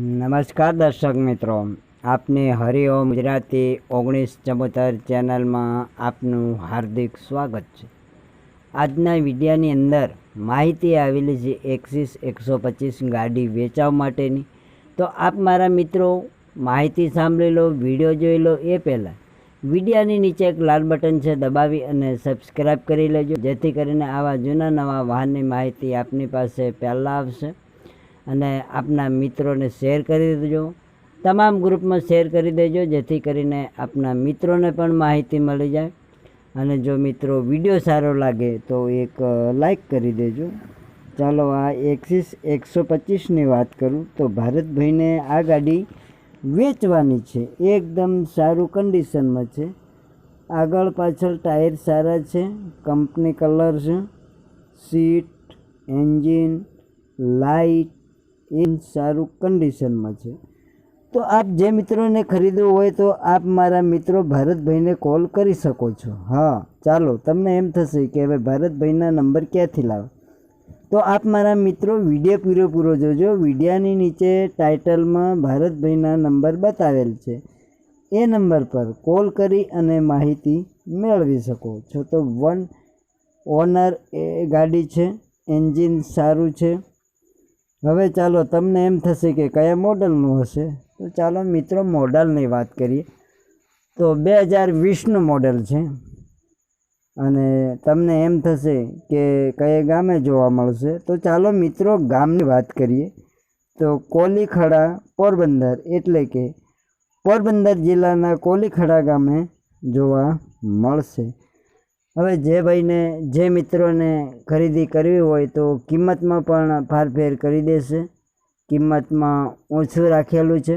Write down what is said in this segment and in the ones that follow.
નમસ્કાર દર્શક મિત્રો, આપને હરિઓમ ગુજરાતી ઓગણીસ ચમોતેર ચેનલમાં આપનું હાર્દિક સ્વાગત છે. આજના વિડીયાની અંદર માહિતી આવેલી છે એક્સિસ એકસો પચીસ ગાડી વેચાવ માટેની. તો આપ મારા મિત્રો માહિતી સાંભળી લો, વીડિયો જોઈ લો એ પહેલાં. વિડીયાની નીચે એક લાલ બટન છે દબાવી અને સબસ્ક્રાઈબ કરી લેજો, જેથી કરીને આવા જૂના નવા વાહનની માહિતી આપની પાસે પહેલાં આવશે. અને આપના મિત્રોને શેર કરી દેજો. તમામ ગ્રુપમાં શેર કરી દેજો, જેથી કરીને આપના મિત્રોને પણ માહિતી મળી જાય. અને જો મિત્રો વીડિયો સારો લાગે તો એક લાઈક કરી દેજો. ચાલો આ એક્સિસ એકસો પચીસની વાત કરું તો ભારતભાઈને આ ગાડી વેચવાની છે. એકદમ સારું કન્ડિશનમાં છે. આગળ પાછળ ટાયર સારા છે, કંપની કલર છે. સીટ, એન્જિન લાઇટ એ સારું કન્ડિશનમાં છે. તો આપ જે મિત્રોને ખરીદવું હોય તો આપ મારા મિત્રો ભારતભાઈને કોલ કરી શકો છો. હા, ચાલો, તમને એમ થશે કે હવે ભારતભાઈના નંબર ક્યાંથી લાવ? તો આપ મારા મિત્રો વીડિયો પૂરો પૂરો જોજો. વિડીયાની નીચે ટાઇટલમાં ભારતભાઈના નંબર બતાવેલ છે. એ નંબર પર કોલ કરી અને માહિતી મેળવી શકો છો. તો વન ઓનર એ ગાડી છે. એન્જિન સારું છે. હવે ચાલો, તમને એમ થશે કે કયા મોડલનું હશે? તો ચાલો, મિત્રો, મોડલની વાત કરીએ. તો બે હજાર વીસનું મોડલ છે. અને તમને એમ થશે કે કયા ગામે જોવા મળશે? તો ચાલો, મિત્રો, ગામની વાત કરીએ. તો કોલીખડા પોરબંદર એટલે કે પોરબંદર જિલ્લાના કોલીખડા ગામે જોવા મળશે. હવે જે ભાઈને, જે મિત્રોને ખરીદી કરવી હોય તો કિંમતમાં પણ ફારફેર કરી દેશે. કિંમતમાં ઓછું રાખેલું છે.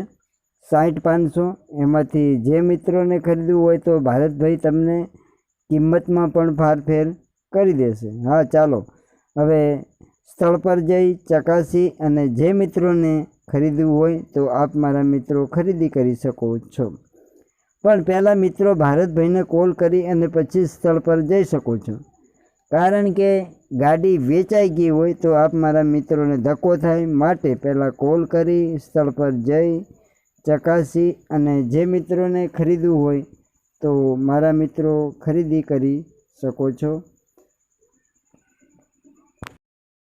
સાઠ પાંચસો, એમાંથી જે મિત્રોને ખરીદવું હોય તો ભારતભાઈ તમને કિંમતમાં પણ ફારફેર કરી દેશે. હા, ચાલો. હવે સ્થળ પર જઈ ચકાસી અને જે મિત્રોને ખરીદવું હોય તો આપ મારા મિત્રો ખરીદી કરી શકો છો. પણ પહેલાં મિત્રો ભારતભાઈને કોલ કરી અને પછી સ્થળ પર જઈ શકો છો. કારણ કે ગાડી વેચાઈ ગઈ હોય તો આપ મારા મિત્રોને ધક્કો થાય માટે પહેલાં કોલ કરી, સ્થળ પર જઈ, ચકાસી અને જે મિત્રોને ખરીદવું હોય તો મારા મિત્રો ખરીદી કરી શકો છો.